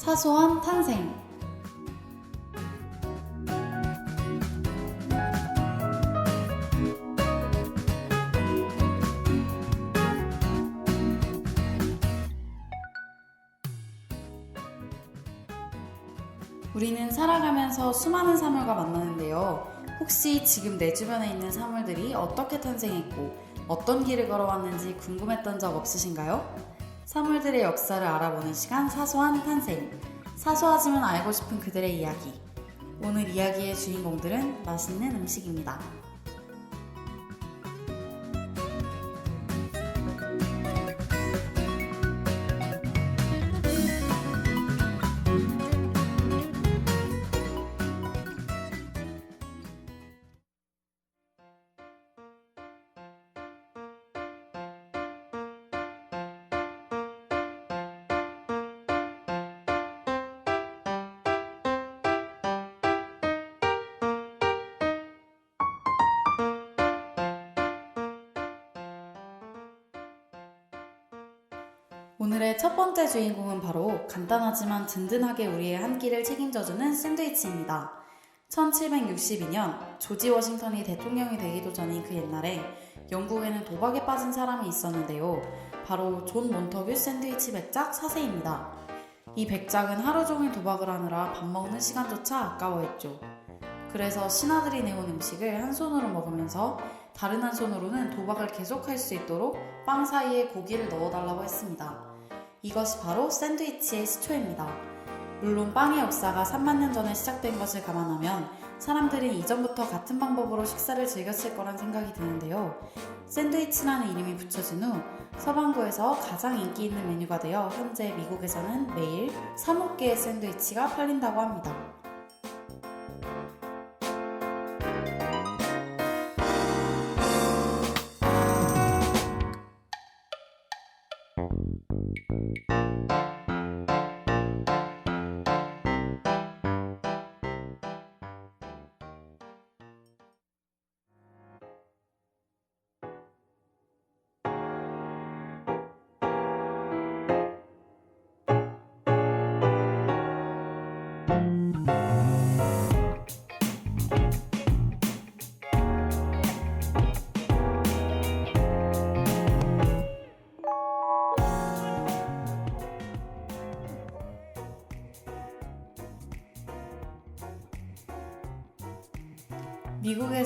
사소한 탄생 우리는 살아가면서 수많은 사물과 만나는데요. 혹시 지금 내 주변에 있는 사물들이 어떻게 탄생했고 어떤 길을 걸어왔는지 궁금했던 적 없으신가요? 사물들의 역사를 알아보는 시간 사소한 탄생. 사소하지만 알고 싶은 그들의 이야기. 오늘 이야기의 주인공들은 맛있는 음식입니다. 오늘의 첫 번째 주인공은 바로 간단하지만 든든하게 우리의 한 끼를 책임져주는 샌드위치입니다. 1762년 조지 워싱턴이 대통령이 되기도 전인 그 옛날에 영국에는 도박에 빠진 사람이 있었는데요. 바로 존 몬터규 샌드위치 백작 4세입니다. 이 백작은 하루 종일 도박을 하느라 밥 먹는 시간조차 아까워했죠. 그래서 신하들이 내온 음식을 한 손으로 먹으면서 다른 한 손으로는 도박을 계속할 수 있도록 빵 사이에 고기를 넣어달라고 했습니다. 이것이 바로 샌드위치의 시초입니다. 물론 빵의 역사가 3만 년 전에 시작된 것을 감안하면 사람들이 이전부터 같은 방법으로 식사를 즐겼을 거란 생각이 드는데요. 샌드위치라는 이름이 붙여진 후 서방구에서 가장 인기 있는 메뉴가 되어 현재 미국에서는 매일 3억 개의 샌드위치가 팔린다고 합니다.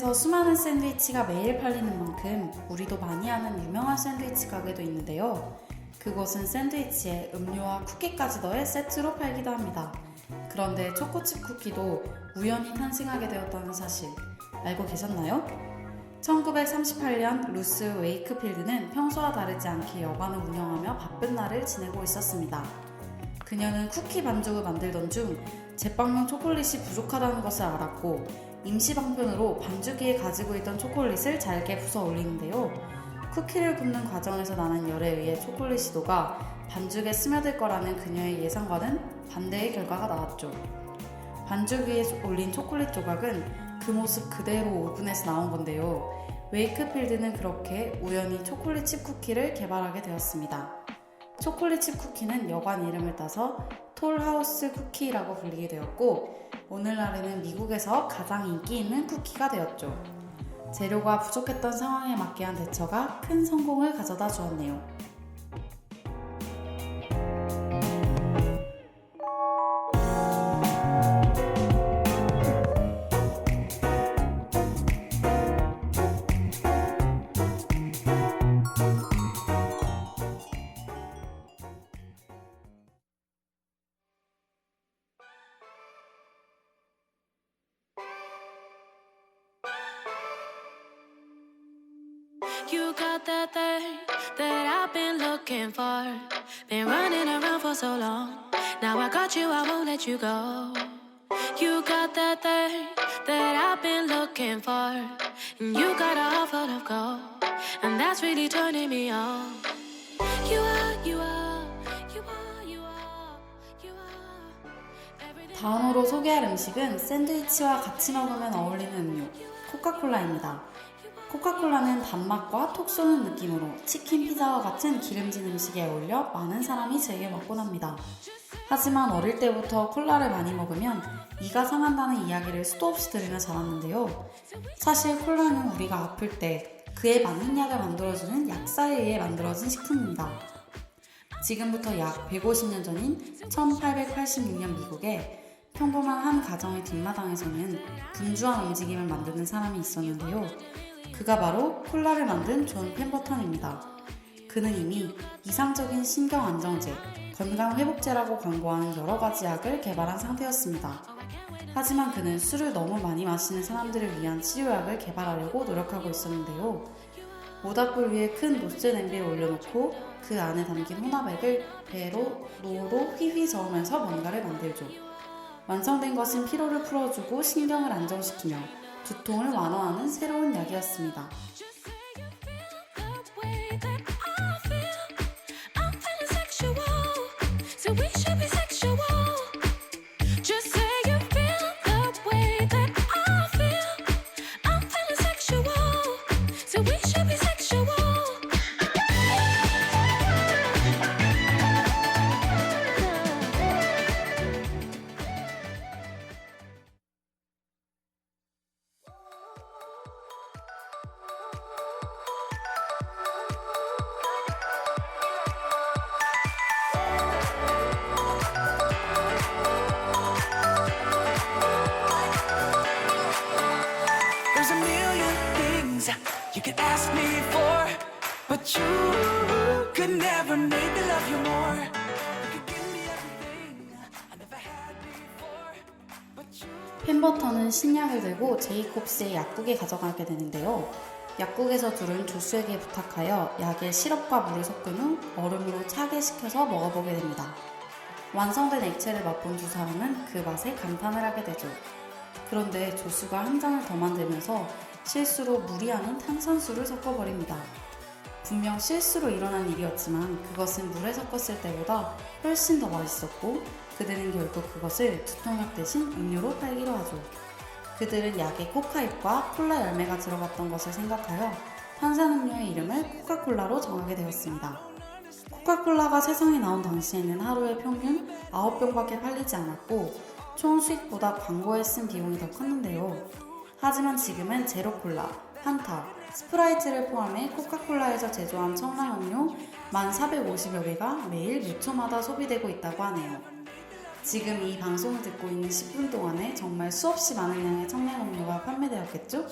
미국에서 수많은 샌드위치가 매일 팔리는 만큼 우리도 많이 아는 유명한 샌드위치 가게도 있는데요. 그곳은 샌드위치에 음료와 쿠키까지 더해 세트로 팔기도 합니다. 그런데 초코칩 쿠키도 우연히 탄생하게 되었다는 사실 알고 계셨나요? 1938년 루스 웨이크필드는 평소와 다르지 않게 여관을 운영하며 바쁜 날을 지내고 있었습니다. 그녀는 쿠키 반죽을 만들던 중 제빵용 초콜릿이 부족하다는 것을 알았고 임시 방편으로 반죽기에 가지고 있던 초콜릿을 잘게 부숴 올리는데요. 쿠키를 굽는 과정에서 나는 열에 의해 초콜릿이 녹아 반죽에 스며들 거라는 그녀의 예상과는 반대의 결과가 나왔죠. 반죽 위에 올린 초콜릿 조각은 그 모습 그대로 오븐에서 나온 건데요. 웨이크필드는 그렇게 우연히 초콜릿 칩 쿠키를 개발하게 되었습니다. 초콜릿 칩 쿠키는 여관 이름을 따서 톨하우스 쿠키라고 불리게 되었고 오늘날에는 미국에서 가장 인기 있는 쿠키가 되었죠. 재료가 부족했던 상황에 맞게 한 대처가 큰 성공을 가져다 주었네요. You got that thing that I've been looking for. Been running around for so long. Now I got you, I won't let you go. You got that thing that I've been looking for. And you got a heart full of gold. And that's really turning me on. You are, you are, you are, you are, you are. everything 다음으로 소개할 음식은 샌드위치와 같이 먹으면 어울리는 음료, 코카콜라입니다. 코카콜라는 단맛과 톡 쏘는 느낌으로 치킨 피자와 같은 기름진 음식에 어울려 많은 사람이 즐겨 먹곤 합니다. 하지만 어릴 때부터 콜라를 많이 먹으면 이가 상한다는 이야기를 수도 없이 들으며 자랐는데요. 사실 콜라는 우리가 아플 때 그에 맞는 약을 만들어주는 약사에 의해 만들어진 식품입니다. 지금부터 약 150년 전인 1886년 미국에 평범한 한 가정의 뒷마당에서는 분주한 움직임을 만드는 사람이 있었는데요. 그가 바로 콜라를 만든 존 펜버턴입니다. 그는 이미 이상적인 신경 안정제, 건강 회복제라고 광고하는 여러 가지 약을 개발한 상태였습니다. 하지만 그는 술을 너무 많이 마시는 사람들을 위한 치료약을 개발하려고 노력하고 있었는데요. 모닥불 위에 큰 노스 냄비를 올려놓고 그 안에 담긴 혼합액을 배로 노로 휘휘 저으면서 뭔가를 만들죠. 완성된 것은 피로를 풀어주고 신경을 안정시키며 두통을 완화하는 새로운 약이었습니다. You could ask me for, but you could never make me love you more. You could give me everything I never had before, but you. 펜버턴은 신약을 들고 제이콥스의 약국에 가져가게 되는데요. 약국에서 둘은 조수에게 부탁하여 약에 시럽과 물을 섞은 후 얼음으로 차게 식혀서 먹어보게 됩니다. 완성된 액체를 맛본 두 사람은 그 맛에 감탄을 하게 되죠. 그런데 조수가 한 잔을 더 만들면서 실수로 아닌 탄산수를 섞어버립니다. 분명 실수로 일어난 일이었지만 그것은 물에 섞었을 때보다 훨씬 더 맛있었고 그들은 결국 그것을 두통약 대신 음료로 팔기로 하죠. 그들은 약에 코카잎과 콜라 열매가 들어갔던 것을 생각하여 탄산음료의 이름을 코카콜라로 정하게 되었습니다. 코카콜라가 세상에 나온 당시에는 하루에 평균 9병밖에 팔리지 않았고 총 수익보다 광고에 쓴 비용이 더 컸는데요. 하지만 지금은 제로콜라, 판타, 스프라이트를 포함해 코카콜라에서 제조한 청량음료 1,450여 개가 매일 몇 초마다 소비되고 있다고 하네요. 지금 이 방송을 듣고 있는 10분 동안에 정말 수없이 많은 양의 청량음료가 판매되었겠죠?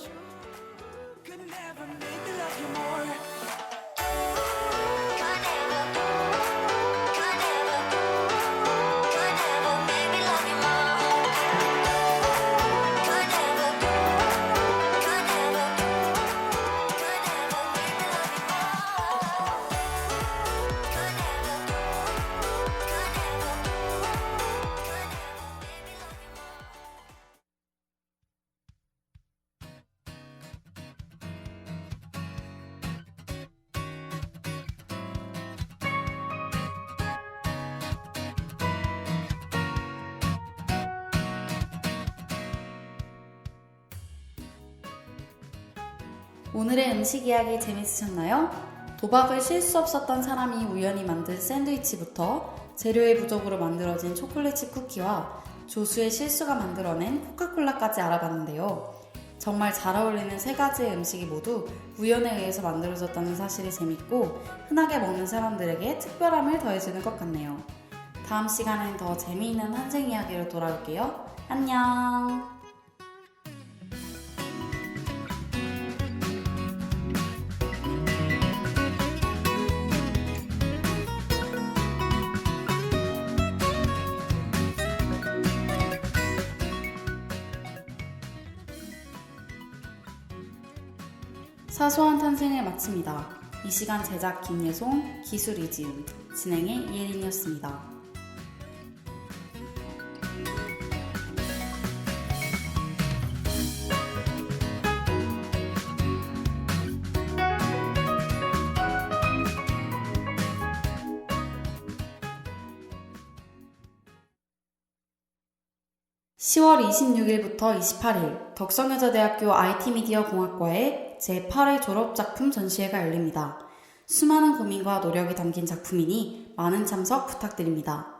오늘의 음식 이야기 재밌으셨나요? 도박을 쉴수 없었던 사람이 우연히 만든 샌드위치부터 재료의 부족으로 만들어진 초콜릿칩 쿠키와 조수의 실수가 만들어낸 코카콜라까지 알아봤는데요. 정말 잘 어울리는 세 가지의 음식이 모두 우연에 의해서 만들어졌다는 사실이 재밌고 흔하게 먹는 사람들에게 특별함을 더해주는 것 같네요. 다음 시간엔 더 재미있는 한생 이야기로 돌아올게요. 안녕! 사소한 탄생을 마칩니다. 이 시간 제작 김예송, 기술 이지훈, 진행의 이혜린이었습니다. (10월 26일부터 28일) 덕성여자대학교 IT미디어 공학과의 제8회 졸업작품 전시회가 열립니다. 수많은 고민과 노력이 담긴 작품이니 많은 참석 부탁드립니다.